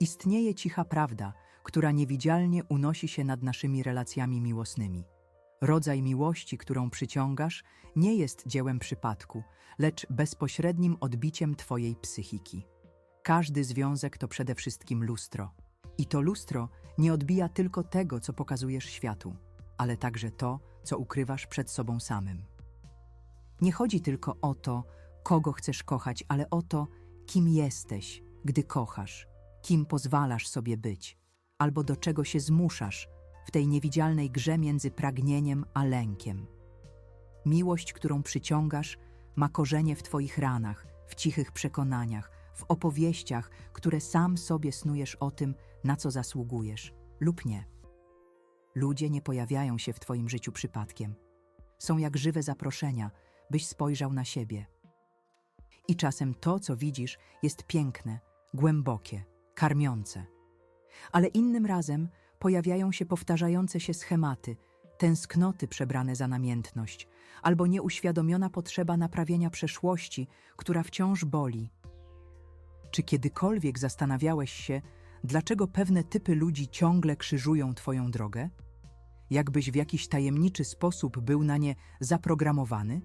Istnieje cicha prawda, która niewidzialnie unosi się nad naszymi relacjami miłosnymi. Rodzaj miłości, którą przyciągasz, nie jest dziełem przypadku, lecz bezpośrednim odbiciem Twojej psychiki. Każdy związek to przede wszystkim lustro. I to lustro nie odbija tylko tego, co pokazujesz światu, ale także to, co ukrywasz przed sobą samym. Nie chodzi tylko o to, kogo chcesz kochać, ale o to, kim jesteś, gdy kochasz, kim pozwalasz sobie być, albo do czego się zmuszasz w tej niewidzialnej grze między pragnieniem a lękiem. Miłość, którą przyciągasz, ma korzenie w Twoich ranach, w cichych przekonaniach, w opowieściach, które sam sobie snujesz o tym, na co zasługujesz lub nie. Ludzie nie pojawiają się w Twoim życiu przypadkiem. Są jak żywe zaproszenia, byś spojrzał na siebie. I czasem to, co widzisz, jest piękne, głębokie, karmiące. Ale innym razem pojawiają się powtarzające się schematy, tęsknoty przebrane za namiętność, albo nieuświadomiona potrzeba naprawienia przeszłości, która wciąż boli. Czy kiedykolwiek zastanawiałeś się, dlaczego pewne typy ludzi ciągle krzyżują Twoją drogę? Jakbyś w jakiś tajemniczy sposób był na nie zaprogramowany?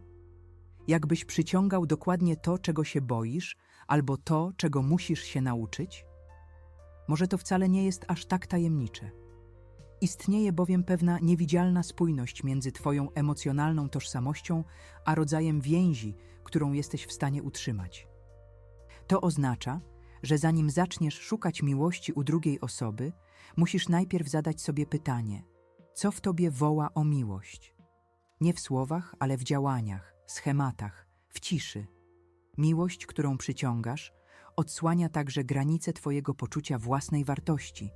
Jakbyś przyciągał dokładnie to, czego się boisz, albo to, czego musisz się nauczyć? Może to wcale nie jest aż tak tajemnicze. Istnieje bowiem pewna niewidzialna spójność między Twoją emocjonalną tożsamością a rodzajem więzi, którą jesteś w stanie utrzymać. To oznacza, że zanim zaczniesz szukać miłości u drugiej osoby, musisz najpierw zadać sobie pytanie: co w tobie woła o miłość? Nie w słowach, ale w działaniach, schematach, w ciszy. Miłość, którą przyciągasz, odsłania także granice Twojego poczucia własnej wartości,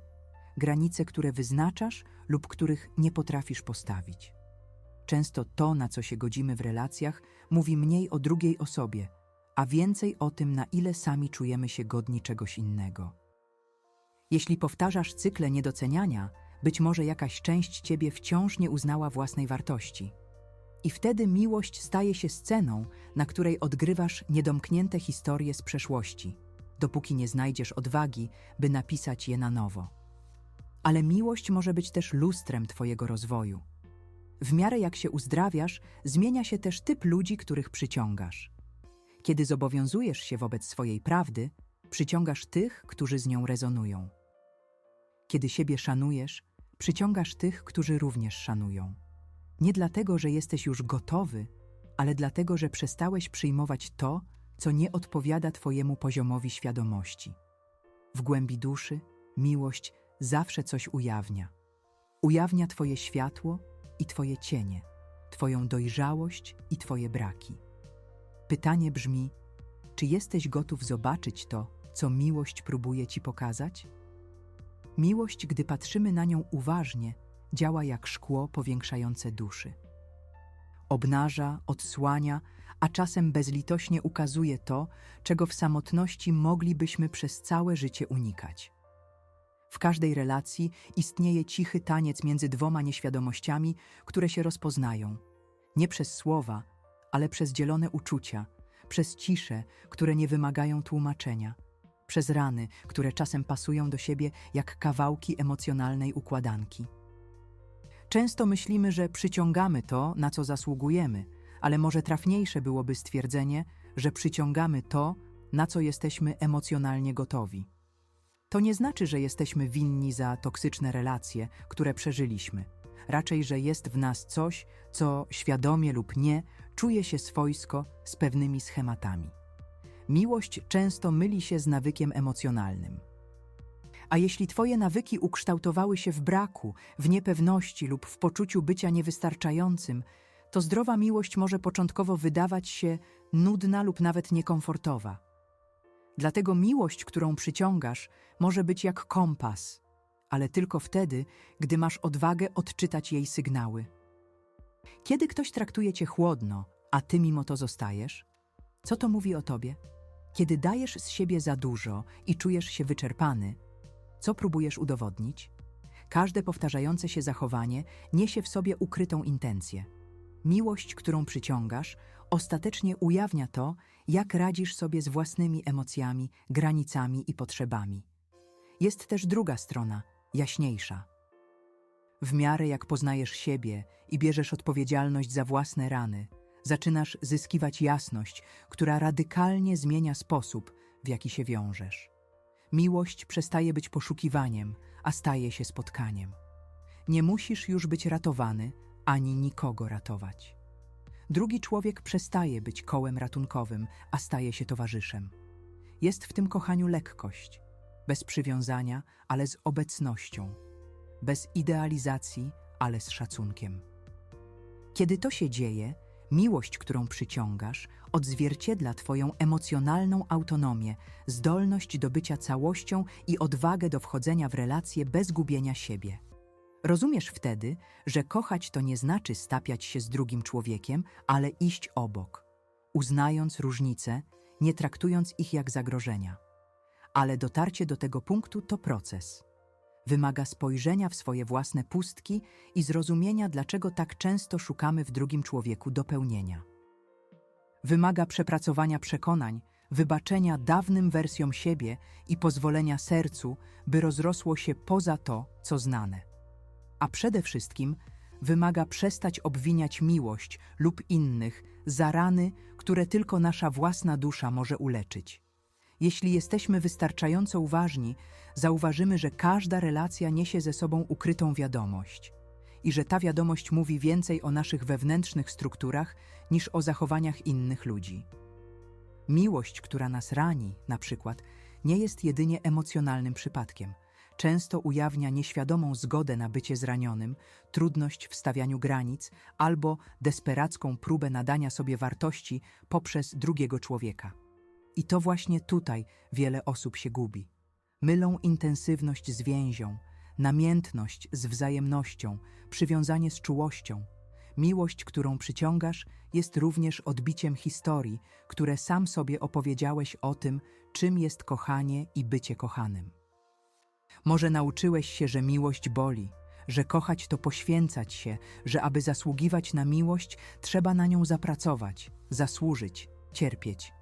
granice, które wyznaczasz lub których nie potrafisz postawić. Często to, na co się godzimy w relacjach, mówi mniej o drugiej osobie, a więcej o tym, na ile sami czujemy się godni czegoś innego. Jeśli powtarzasz cykle niedoceniania, być może jakaś część ciebie wciąż nie uznała własnej wartości. I wtedy miłość staje się sceną, na której odgrywasz niedomknięte historie z przeszłości, dopóki nie znajdziesz odwagi, by napisać je na nowo. Ale miłość może być też lustrem Twojego rozwoju. W miarę jak się uzdrawiasz, zmienia się też typ ludzi, których przyciągasz. Kiedy zobowiązujesz się wobec swojej prawdy, przyciągasz tych, którzy z nią rezonują. Kiedy siebie szanujesz, przyciągasz tych, którzy również szanują. Nie dlatego, że jesteś już gotowy, ale dlatego, że przestałeś przyjmować to, co nie odpowiada Twojemu poziomowi świadomości. W głębi duszy miłość zawsze coś ujawnia. Ujawnia Twoje światło i Twoje cienie, Twoją dojrzałość i Twoje braki. Pytanie brzmi: czy jesteś gotów zobaczyć to, co miłość próbuje Ci pokazać? Miłość, gdy patrzymy na nią uważnie, działa jak szkło powiększające duszy. Obnaża, odsłania, a czasem bezlitośnie ukazuje to, czego w samotności moglibyśmy przez całe życie unikać. W każdej relacji istnieje cichy taniec między dwoma nieświadomościami, które się rozpoznają. Nie przez słowa, ale przez dzielone uczucia, przez cisze, które nie wymagają tłumaczenia, przez rany, które czasem pasują do siebie jak kawałki emocjonalnej układanki. Często myślimy, że przyciągamy to, na co zasługujemy, ale może trafniejsze byłoby stwierdzenie, że przyciągamy to, na co jesteśmy emocjonalnie gotowi. To nie znaczy, że jesteśmy winni za toksyczne relacje, które przeżyliśmy. Raczej, że jest w nas coś, co świadomie lub nie czuje się swojsko z pewnymi schematami. Miłość często myli się z nawykiem emocjonalnym. A jeśli Twoje nawyki ukształtowały się w braku, w niepewności lub w poczuciu bycia niewystarczającym, to zdrowa miłość może początkowo wydawać się nudna lub nawet niekomfortowa. Dlatego miłość, którą przyciągasz, może być jak kompas, ale tylko wtedy, gdy masz odwagę odczytać jej sygnały. Kiedy ktoś traktuje cię chłodno, a ty mimo to zostajesz, co to mówi o tobie? Kiedy dajesz z siebie za dużo i czujesz się wyczerpany, co próbujesz udowodnić? Każde powtarzające się zachowanie niesie w sobie ukrytą intencję. Miłość, którą przyciągasz, ostatecznie ujawnia to, jak radzisz sobie z własnymi emocjami, granicami i potrzebami. Jest też druga strona, jaśniejsza. W miarę jak poznajesz siebie i bierzesz odpowiedzialność za własne rany, zaczynasz zyskiwać jasność, która radykalnie zmienia sposób, w jaki się wiążesz. Miłość przestaje być poszukiwaniem, a staje się spotkaniem. Nie musisz już być ratowany, ani nikogo ratować. Drugi człowiek przestaje być kołem ratunkowym, a staje się towarzyszem. Jest w tym kochaniu lekkość, bez przywiązania, ale z obecnością, bez idealizacji, ale z szacunkiem. Kiedy to się dzieje, miłość, którą przyciągasz, odzwierciedla Twoją emocjonalną autonomię, zdolność do bycia całością i odwagę do wchodzenia w relacje bez gubienia siebie. Rozumiesz wtedy, że kochać to nie znaczy stapiać się z drugim człowiekiem, ale iść obok, uznając różnice, nie traktując ich jak zagrożenia. Ale dotarcie do tego punktu to proces. Wymaga spojrzenia w swoje własne pustki i zrozumienia, dlaczego tak często szukamy w drugim człowieku dopełnienia. Wymaga przepracowania przekonań, wybaczenia dawnym wersjom siebie i pozwolenia sercu, by rozrosło się poza to, co znane. A przede wszystkim wymaga przestać obwiniać miłość lub innych za rany, które tylko nasza własna dusza może uleczyć. Jeśli jesteśmy wystarczająco uważni, zauważymy, że każda relacja niesie ze sobą ukrytą wiadomość i że ta wiadomość mówi więcej o naszych wewnętrznych strukturach niż o zachowaniach innych ludzi. Miłość, która nas rani, na przykład, nie jest jedynie emocjonalnym przypadkiem. Często ujawnia nieświadomą zgodę na bycie zranionym, trudność w stawianiu granic albo desperacką próbę nadania sobie wartości poprzez drugiego człowieka. I to właśnie tutaj wiele osób się gubi. Mylą intensywność z więzią, namiętność z wzajemnością, przywiązanie z czułością. Miłość, którą przyciągasz, jest również odbiciem historii, które sam sobie opowiedziałeś o tym, czym jest kochanie i bycie kochanym. Może nauczyłeś się, że miłość boli, że kochać to poświęcać się, że aby zasługiwać na miłość, trzeba na nią zapracować, zasłużyć, cierpieć.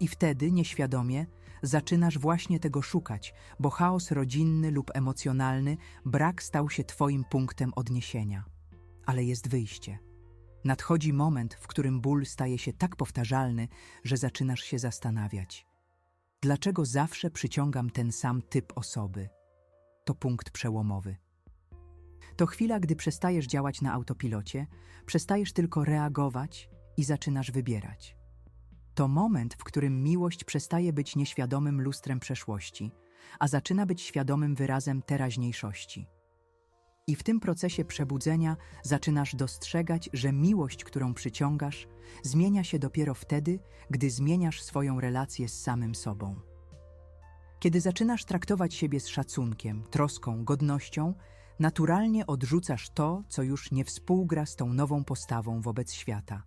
I wtedy, nieświadomie, zaczynasz właśnie tego szukać, bo chaos rodzinny lub emocjonalny, brak stał się Twoim punktem odniesienia. Ale jest wyjście. Nadchodzi moment, w którym ból staje się tak powtarzalny, że zaczynasz się zastanawiać. Dlaczego zawsze przyciągam ten sam typ osoby? To punkt przełomowy. To chwila, gdy przestajesz działać na autopilocie, przestajesz tylko reagować i zaczynasz wybierać. To moment, w którym miłość przestaje być nieświadomym lustrem przeszłości, a zaczyna być świadomym wyrazem teraźniejszości. I w tym procesie przebudzenia zaczynasz dostrzegać, że miłość, którą przyciągasz, zmienia się dopiero wtedy, gdy zmieniasz swoją relację z samym sobą. Kiedy zaczynasz traktować siebie z szacunkiem, troską, godnością, naturalnie odrzucasz to, co już nie współgra z tą nową postawą wobec świata.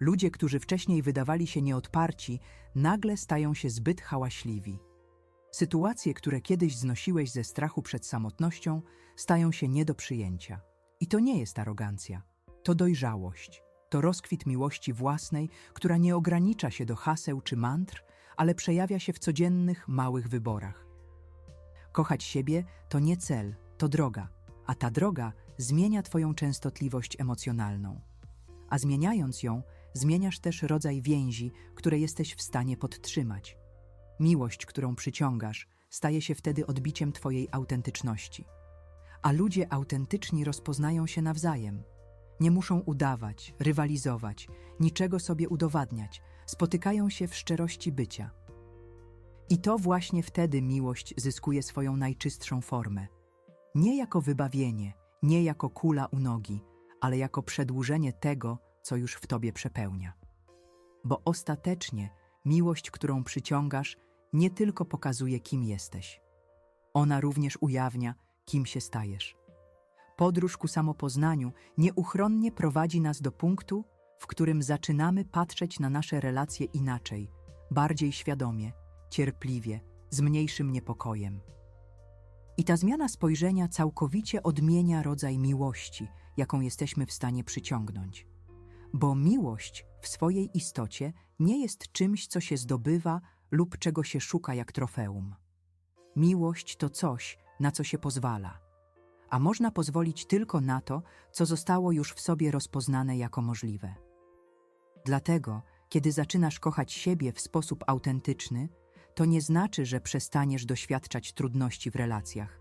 Ludzie, którzy wcześniej wydawali się nieodparci, nagle stają się zbyt hałaśliwi. Sytuacje, które kiedyś znosiłeś ze strachu przed samotnością, stają się nie do przyjęcia. I to nie jest arogancja, to dojrzałość, to rozkwit miłości własnej, która nie ogranicza się do haseł czy mantr, ale przejawia się w codziennych, małych wyborach. Kochać siebie to nie cel, to droga, a ta droga zmienia Twoją częstotliwość emocjonalną. A zmieniając ją, zmieniasz też rodzaj więzi, które jesteś w stanie podtrzymać. Miłość, którą przyciągasz, staje się wtedy odbiciem Twojej autentyczności. A ludzie autentyczni rozpoznają się nawzajem. Nie muszą udawać, rywalizować, niczego sobie udowadniać, spotykają się w szczerości bycia. I to właśnie wtedy miłość zyskuje swoją najczystszą formę. Nie jako wybawienie, nie jako kula u nogi, ale jako przedłużenie tego, co już w tobie przepełnia. Bo ostatecznie miłość, którą przyciągasz, nie tylko pokazuje, kim jesteś. Ona również ujawnia, kim się stajesz. Podróż ku samopoznaniu nieuchronnie prowadzi nas do punktu, w którym zaczynamy patrzeć na nasze relacje inaczej, bardziej świadomie, cierpliwie, z mniejszym niepokojem. I ta zmiana spojrzenia całkowicie odmienia rodzaj miłości, jaką jesteśmy w stanie przyciągnąć. Bo miłość w swojej istocie nie jest czymś, co się zdobywa lub czego się szuka jak trofeum. miłość to coś, na co się pozwala. A można pozwolić tylko na to, co zostało już w sobie rozpoznane jako możliwe. Dlatego, kiedy zaczynasz kochać siebie w sposób autentyczny, to nie znaczy, że przestaniesz doświadczać trudności w relacjach,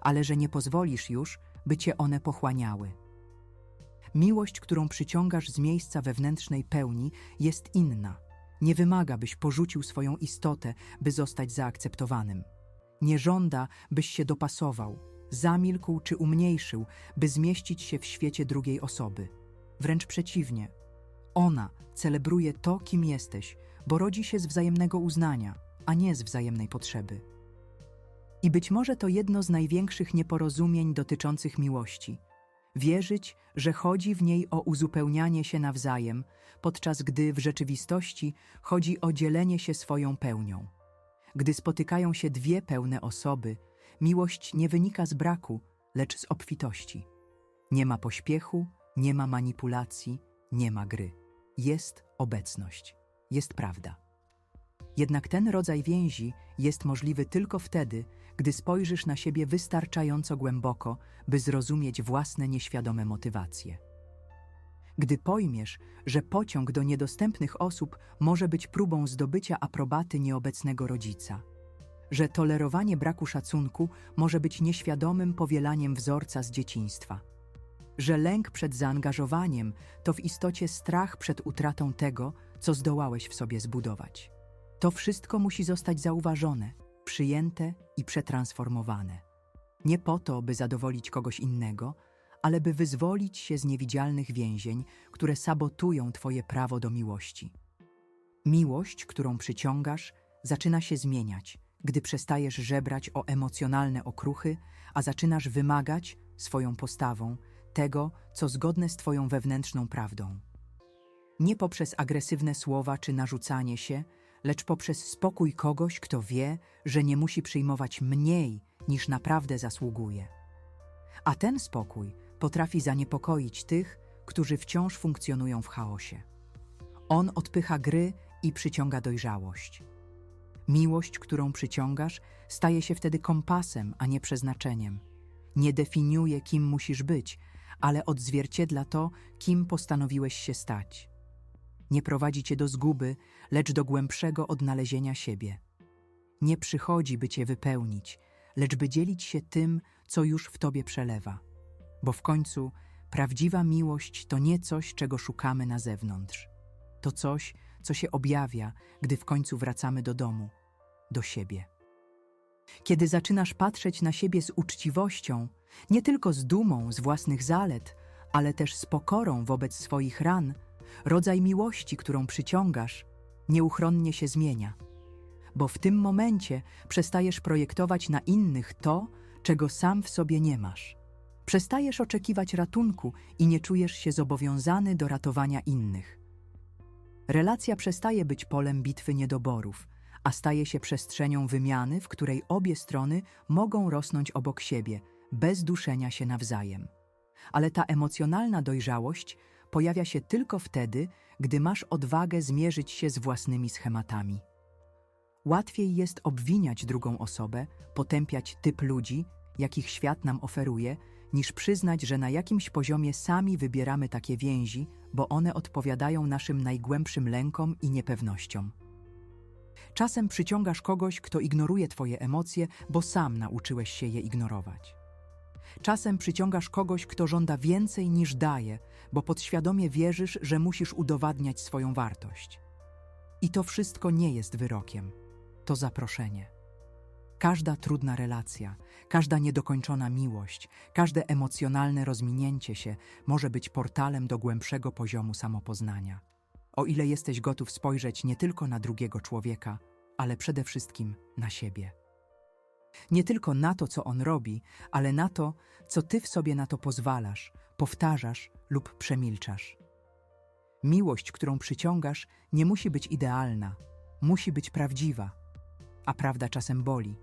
ale że nie pozwolisz już, by cię one pochłaniały. Miłość, którą przyciągasz z miejsca wewnętrznej pełni, jest inna. Nie wymaga, byś porzucił swoją istotę, by zostać zaakceptowanym. Nie żąda, byś się dopasował, zamilkł czy umniejszył, by zmieścić się w świecie drugiej osoby. Wręcz przeciwnie. Ona celebruje to, kim jesteś, bo rodzi się z wzajemnego uznania, a nie z wzajemnej potrzeby. I być może to jedno z największych nieporozumień dotyczących miłości. Wierzyć, że chodzi w niej o uzupełnianie się nawzajem, podczas gdy w rzeczywistości chodzi o dzielenie się swoją pełnią. Gdy spotykają się dwie pełne osoby, miłość nie wynika z braku, lecz z obfitości. Nie ma pośpiechu, nie ma manipulacji, nie ma gry. Jest obecność, jest prawda. Jednak ten rodzaj więzi jest możliwy tylko wtedy, gdy spojrzysz na siebie wystarczająco głęboko, by zrozumieć własne nieświadome motywacje. Gdy pojmiesz, że pociąg do niedostępnych osób może być próbą zdobycia aprobaty nieobecnego rodzica, że tolerowanie braku szacunku może być nieświadomym powielaniem wzorca z dzieciństwa, że lęk przed zaangażowaniem to w istocie strach przed utratą tego, co zdołałeś w sobie zbudować. To wszystko musi zostać zauważone, przyjęte i przetransformowane. Nie po to, by zadowolić kogoś innego, ale by wyzwolić się z niewidzialnych więzień, które sabotują Twoje prawo do miłości. Miłość, którą przyciągasz, zaczyna się zmieniać, gdy przestajesz żebrać o emocjonalne okruchy, a zaczynasz wymagać swoją postawą tego, co zgodne z Twoją wewnętrzną prawdą. Nie poprzez agresywne słowa czy narzucanie się, lecz poprzez spokój kogoś, kto wie, że nie musi przyjmować mniej niż naprawdę zasługuje. A ten spokój potrafi zaniepokoić tych, którzy wciąż funkcjonują w chaosie. On odpycha gry i przyciąga dojrzałość. Miłość, którą przyciągasz, staje się wtedy kompasem, a nie przeznaczeniem. Nie definiuje, kim musisz być, ale odzwierciedla to, kim postanowiłeś się stać. Nie prowadzi cię do zguby, lecz do głębszego odnalezienia siebie. Nie przychodzi, by cię wypełnić, lecz by dzielić się tym, co już w tobie przelewa. Bo w końcu prawdziwa miłość to nie coś, czego szukamy na zewnątrz. To coś, co się objawia, gdy w końcu wracamy do domu, do siebie. Kiedy zaczynasz patrzeć na siebie z uczciwością, nie tylko z dumą z własnych zalet, ale też z pokorą wobec swoich ran, rodzaj miłości, którą przyciągasz, nieuchronnie się zmienia. Bo w tym momencie przestajesz projektować na innych to, czego sam w sobie nie masz. Przestajesz oczekiwać ratunku i nie czujesz się zobowiązany do ratowania innych. Relacja przestaje być polem bitwy niedoborów, a staje się przestrzenią wymiany, w której obie strony mogą rosnąć obok siebie, bez duszenia się nawzajem. Ale ta emocjonalna dojrzałość pojawia się tylko wtedy, gdy masz odwagę zmierzyć się z własnymi schematami. Łatwiej jest obwiniać drugą osobę, potępiać typ ludzi, jakich świat nam oferuje, niż przyznać, że na jakimś poziomie sami wybieramy takie więzi, bo one odpowiadają naszym najgłębszym lękom i niepewnościom. Czasem przyciągasz kogoś, kto ignoruje Twoje emocje, bo sam nauczyłeś się je ignorować. Czasem przyciągasz kogoś, kto żąda więcej niż daje, bo podświadomie wierzysz, że musisz udowadniać swoją wartość. I to wszystko nie jest wyrokiem, to zaproszenie. Każda trudna relacja, każda niedokończona miłość, każde emocjonalne rozminięcie się może być portalem do głębszego poziomu samopoznania. O ile jesteś gotów spojrzeć nie tylko na drugiego człowieka, ale przede wszystkim na siebie. Nie tylko na to, co on robi, ale na to, co ty w sobie na to pozwalasz, powtarzasz lub przemilczasz. Miłość, którą przyciągasz, nie musi być idealna, musi być prawdziwa, a prawda czasem boli.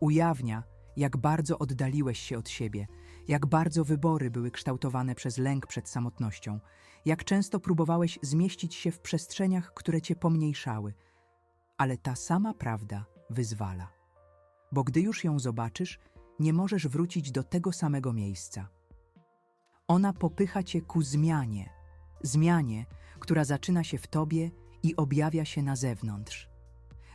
Ujawnia, jak bardzo oddaliłeś się od siebie, jak bardzo wybory były kształtowane przez lęk przed samotnością, jak często próbowałeś zmieścić się w przestrzeniach, które cię pomniejszały, ale ta sama prawda wyzwala. Bo gdy już ją zobaczysz, nie możesz wrócić do tego samego miejsca. Ona popycha cię ku zmianie, zmianie, która zaczyna się w tobie i objawia się na zewnątrz.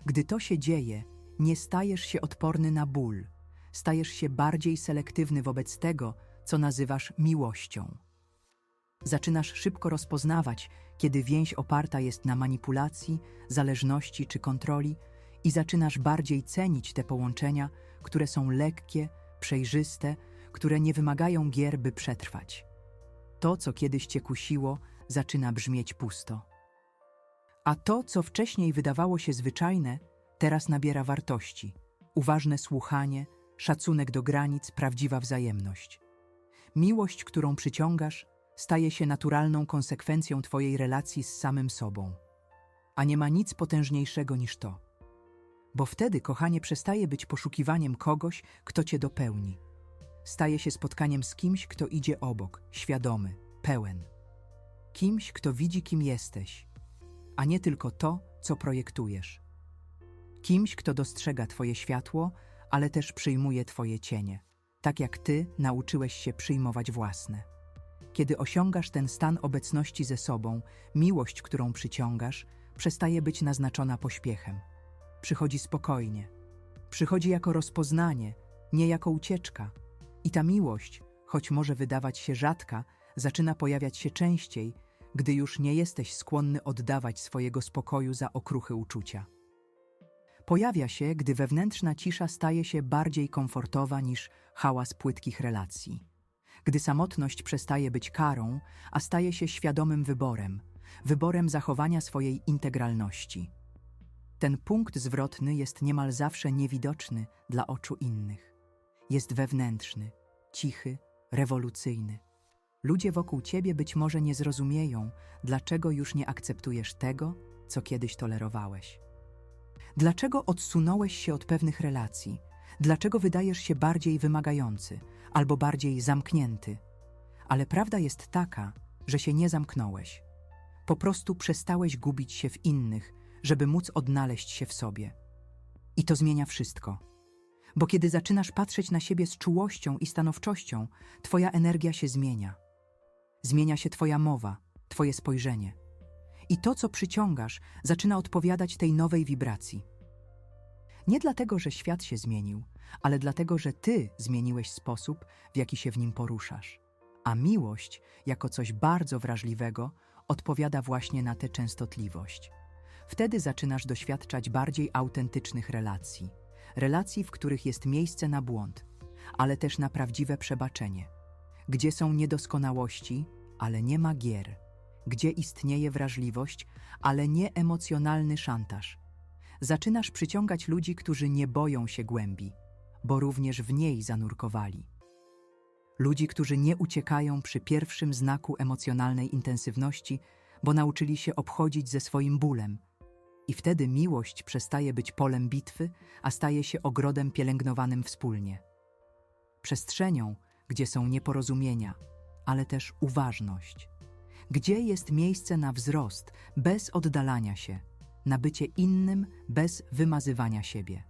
Gdy to się dzieje, nie stajesz się odporny na ból, stajesz się bardziej selektywny wobec tego, co nazywasz miłością. Zaczynasz szybko rozpoznawać, kiedy więź oparta jest na manipulacji, zależności czy kontroli, i zaczynasz bardziej cenić te połączenia, które są lekkie, przejrzyste, które nie wymagają gier, by przetrwać. To, co kiedyś cię kusiło, zaczyna brzmieć pusto. A to, co wcześniej wydawało się zwyczajne, teraz nabiera wartości. Uważne słuchanie, szacunek do granic, prawdziwa wzajemność. Miłość, którą przyciągasz, staje się naturalną konsekwencją Twojej relacji z samym sobą. A nie ma nic potężniejszego niż to. Bo wtedy kochanie przestaje być poszukiwaniem kogoś, kto Cię dopełni. Staje się spotkaniem z kimś, kto idzie obok, świadomy, pełen. Kimś, kto widzi, kim jesteś, a nie tylko to, co projektujesz. Kimś, kto dostrzega Twoje światło, ale też przyjmuje Twoje cienie, tak jak Ty nauczyłeś się przyjmować własne. Kiedy osiągasz ten stan obecności ze sobą, miłość, którą przyciągasz, przestaje być naznaczona pośpiechem. Przychodzi spokojnie. Przychodzi jako rozpoznanie, nie jako ucieczka. I ta miłość, choć może wydawać się rzadka, zaczyna pojawiać się częściej, gdy już nie jesteś skłonny oddawać swojego spokoju za okruchy uczucia. Pojawia się, gdy wewnętrzna cisza staje się bardziej komfortowa niż hałas płytkich relacji. Gdy samotność przestaje być karą, a staje się świadomym wyborem, wyborem zachowania swojej integralności. Ten punkt zwrotny jest niemal zawsze niewidoczny dla oczu innych. Jest wewnętrzny, cichy, rewolucyjny. Ludzie wokół ciebie być może nie zrozumieją, dlaczego już nie akceptujesz tego, co kiedyś tolerowałeś. Dlaczego odsunąłeś się od pewnych relacji? Dlaczego wydajesz się bardziej wymagający albo bardziej zamknięty? Ale prawda jest taka, że się nie zamknąłeś. Po prostu przestałeś gubić się w innych, żeby móc odnaleźć się w sobie. I to zmienia wszystko. Bo kiedy zaczynasz patrzeć na siebie z czułością i stanowczością, Twoja energia się zmienia. Zmienia się Twoja mowa, Twoje spojrzenie. I to, co przyciągasz, zaczyna odpowiadać tej nowej wibracji. Nie dlatego, że świat się zmienił, ale dlatego, że Ty zmieniłeś sposób, w jaki się w nim poruszasz. A miłość, jako coś bardzo wrażliwego, odpowiada właśnie na tę częstotliwość. Wtedy zaczynasz doświadczać bardziej autentycznych relacji. Relacji, w których jest miejsce na błąd, ale też na prawdziwe przebaczenie. Gdzie są niedoskonałości, ale nie ma gier. Gdzie istnieje wrażliwość, ale nie emocjonalny szantaż. Zaczynasz przyciągać ludzi, którzy nie boją się głębi, bo również w niej zanurkowali. Ludzi, którzy nie uciekają przy pierwszym znaku emocjonalnej intensywności, bo nauczyli się obchodzić ze swoim bólem. I wtedy miłość przestaje być polem bitwy, a staje się ogrodem pielęgnowanym wspólnie. Przestrzenią, gdzie są nieporozumienia, ale też uważność. Gdzie jest miejsce na wzrost bez oddalania się, na bycie innym bez wymazywania siebie.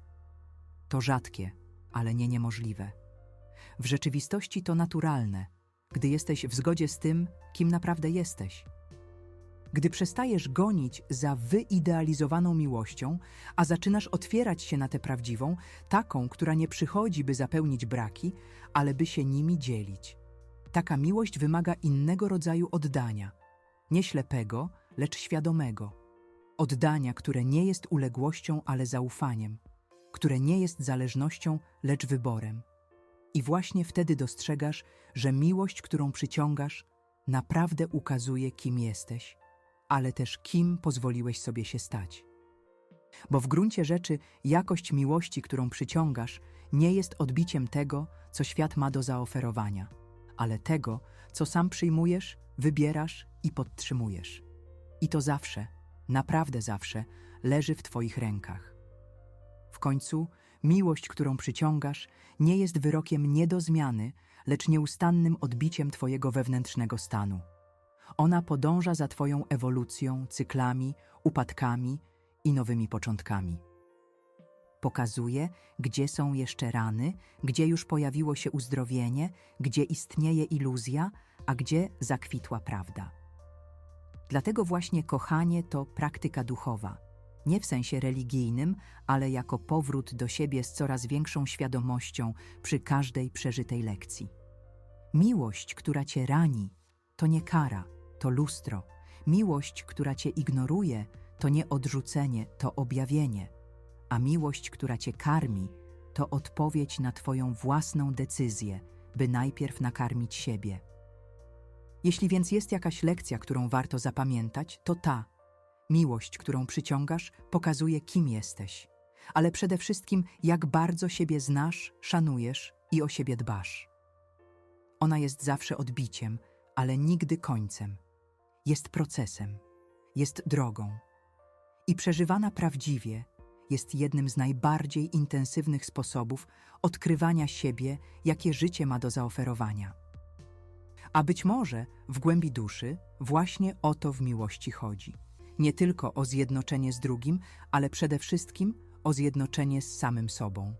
To rzadkie, ale nie niemożliwe. W rzeczywistości to naturalne, gdy jesteś w zgodzie z tym, kim naprawdę jesteś. Gdy przestajesz gonić za wyidealizowaną miłością, a zaczynasz otwierać się na tę prawdziwą, taką, która nie przychodzi, by zapełnić braki, ale by się nimi dzielić. Taka miłość wymaga innego rodzaju oddania, nie ślepego, lecz świadomego. Oddania, które nie jest uległością, ale zaufaniem, które nie jest zależnością, lecz wyborem. I właśnie wtedy dostrzegasz, że miłość, którą przyciągasz, naprawdę ukazuje, kim jesteś, ale też kim pozwoliłeś sobie się stać. Bo w gruncie rzeczy jakość miłości, którą przyciągasz, nie jest odbiciem tego, co świat ma do zaoferowania, ale tego, co sam przyjmujesz, wybierasz i podtrzymujesz. I to zawsze, naprawdę zawsze, leży w Twoich rękach. W końcu miłość, którą przyciągasz, nie jest wyrokiem nie do zmiany, lecz nieustannym odbiciem Twojego wewnętrznego stanu. Ona podąża za Twoją ewolucją, cyklami, upadkami i nowymi początkami. Pokazuje, gdzie są jeszcze rany, gdzie już pojawiło się uzdrowienie, gdzie istnieje iluzja, a gdzie zakwitła prawda. Dlatego właśnie kochanie to praktyka duchowa. Nie w sensie religijnym, ale jako powrót do siebie z coraz większą świadomością przy każdej przeżytej lekcji. Miłość, która cię rani, to nie kara, to lustro. Miłość, która cię ignoruje, to nie odrzucenie, to objawienie. A miłość, która cię karmi, to odpowiedź na twoją własną decyzję, by najpierw nakarmić siebie. Jeśli więc jest jakaś lekcja, którą warto zapamiętać, to ta. Miłość, którą przyciągasz, pokazuje, kim jesteś, ale przede wszystkim, jak bardzo siebie znasz, szanujesz i o siebie dbasz. Ona jest zawsze odbiciem, ale nigdy końcem. Jest procesem, jest drogą. I przeżywana prawdziwie jest jednym z najbardziej intensywnych sposobów odkrywania siebie, jakie życie ma do zaoferowania. A być może w głębi duszy właśnie o to w miłości chodzi. Nie tylko o zjednoczenie z drugim, ale przede wszystkim o zjednoczenie z samym sobą.